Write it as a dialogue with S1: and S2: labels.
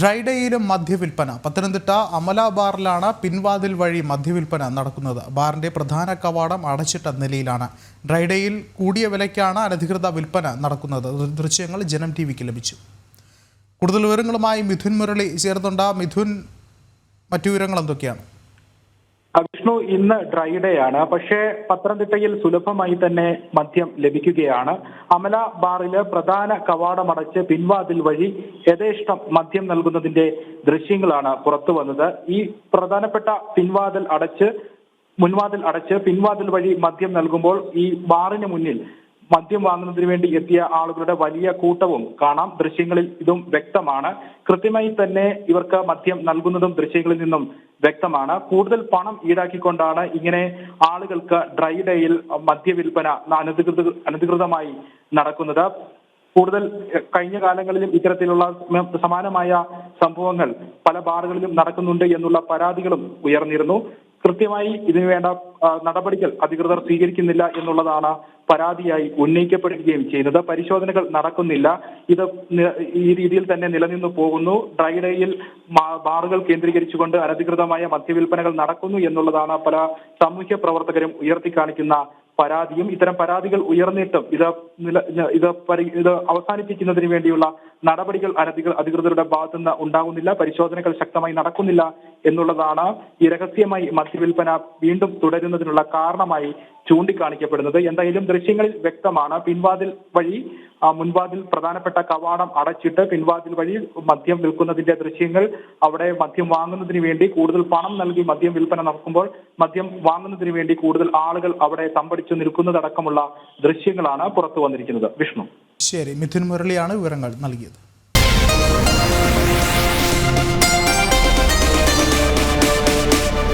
S1: ഡ്രൈഡേയിലും മദ്യവിൽപ്പന. പത്തനംതിട്ട അമല ബാറിലാണ് പിൻവാതിൽ വഴി മദ്യവിൽപ്പന നടക്കുന്നത്. ബാറിന്റെ പ്രധാന കവാടം അടച്ചിട്ട നിലയിലാണ്. ഡ്രൈഡേയിൽ കൂടിയ വിലയ്ക്കാണ് അനധികൃത വിൽപ്പന നടക്കുന്നത്. ദൃശ്യങ്ങൾ ജനം ടി വിക്ക് ലഭിച്ചു. കൂടുതൽ വിവരങ്ങളുമായി മിഥുൻ മുരളി ചേർന്നുണ്ട് മിഥുൻ മറ്റു വിവരങ്ങൾ എന്തൊക്കെയാണ്?
S2: വിഷ്ണു ഇന്ന് ഡ്രൈ ഡേ ആണ്. പക്ഷേ പത്തനംതിട്ടയിൽ സുലഭമായി തന്നെ മദ്യം ലഭിക്കുകയാണ്. അമല ബാറിൽ പ്രധാന കവാടമടച്ച് പിൻവാതിൽ വഴി യഥേഷ്ടം മദ്യം നൽകുന്നതിന്റെ ദൃശ്യങ്ങളാണ് പുറത്തു വന്നത്. ഈ പ്രധാനപ്പെട്ട പിൻവാതിൽ അടച്ച് മുൻവാതിൽ അടച്ച് പിൻവാതിൽ വഴി മദ്യം നൽകുമ്പോൾ ഈ ബാറിന് മുന്നിൽ മദ്യം വാങ്ങുന്നതിന് വേണ്ടി എത്തിയ ആളുകളുടെ വലിയ കൂട്ടവും കാണാം. ദൃശ്യങ്ങളിൽ ഇതും വ്യക്തമാണ്. കൃത്യമായി തന്നെ ഇവർക്ക് മദ്യം നൽകുന്നതും ദൃശ്യങ്ങളിൽ നിന്നും വ്യക്തമാണ്. കൂടുതൽ പണം ഈടാക്കിക്കൊണ്ടാണ് ഇങ്ങനെ ആളുകൾക്ക് ഡ്രൈ ഡേയിൽ മദ്യവിൽപ്പന അനധികൃത അനധികൃതമായി നടക്കുന്നത്. കൂടുതൽ കഴിഞ്ഞ കാലങ്ങളിലും ഇത്തരത്തിലുള്ള സമാനമായ സംഭവങ്ങൾ പല ബാറുകളിലും നടക്കുന്നുണ്ട് എന്നുള്ള പരാതികളും ഉയർന്നിരുന്നു. കൃത്യമായി ഇതിനു വേണ്ട നടപടികൾ അധികൃതർ സ്വീകരിക്കുന്നില്ല എന്നുള്ളതാണ് പരാതിയായി ഉന്നയിക്കപ്പെടുകയും ചെയ്യുന്നത്. പരിശോധനകൾ നടക്കുന്നില്ല. ഇത് ഈ രീതിയിൽ തന്നെ നിലനിന്നു പോകുന്നു. ഡ്രൈഡേയിൽ ബാറുകൾ കേന്ദ്രീകരിച്ചുകൊണ്ട് അനധികൃതമായ മദ്യവിൽപ്പനകൾ നടക്കുന്നു എന്നുള്ളതാണ് പല സാമൂഹ്യ പ്രവർത്തകരും ഉയർത്തിക്കാണിക്കുന്ന പരാതിയും ഇത്തരം പരാതികൾ ഉയർന്നിട്ടും ഇത് നില ഇത് ഇത് അവസാനിപ്പിക്കുന്നതിന് വേണ്ടിയുള്ള നടപടികൾ അനധികൃ അധികൃതരുടെ ഭാഗത്തു നിന്ന് ഉണ്ടാകുന്നില്ല. പരിശോധനകൾ ശക്തമായി നടക്കുന്നില്ല എന്നുള്ളതാണ് ഈ രഹസ്യമായി മദ്യവിൽപ്പന വീണ്ടും തുടരുന്നതിനുള്ള കാരണമായി ചൂണ്ടിക്കാണിക്കപ്പെടുന്നത്. എന്തായാലും ദൃശ്യങ്ങളിൽ വ്യക്തമാണ്. പിൻവാതിൽ വഴി മുൻവാതിൽ പ്രധാനപ്പെട്ട കവാടം അടച്ചിട്ട് പിൻവാതിൽ വഴി മദ്യം വിൽക്കുന്നതിന്റെ ദൃശ്യങ്ങൾ അവിടെ മദ്യം വാങ്ങുന്നതിന് വേണ്ടി കൂടുതൽ പണം നൽകി മദ്യം വിൽപ്പന നടക്കുമ്പോൾ മദ്യം വാങ്ങുന്നതിന് വേണ്ടി കൂടുതൽ ആളുകൾ അവിടെ തമ്പടിച്ചു നിൽക്കുന്നതടക്കമുള്ള ദൃശ്യങ്ങളാണ് പുറത്തു വന്നിരിക്കുന്നത്. വിഷ്ണു.
S1: ശരി. മിഥുൻ മുരളിയാണ് വിവരങ്ങൾ നൽകിയത്.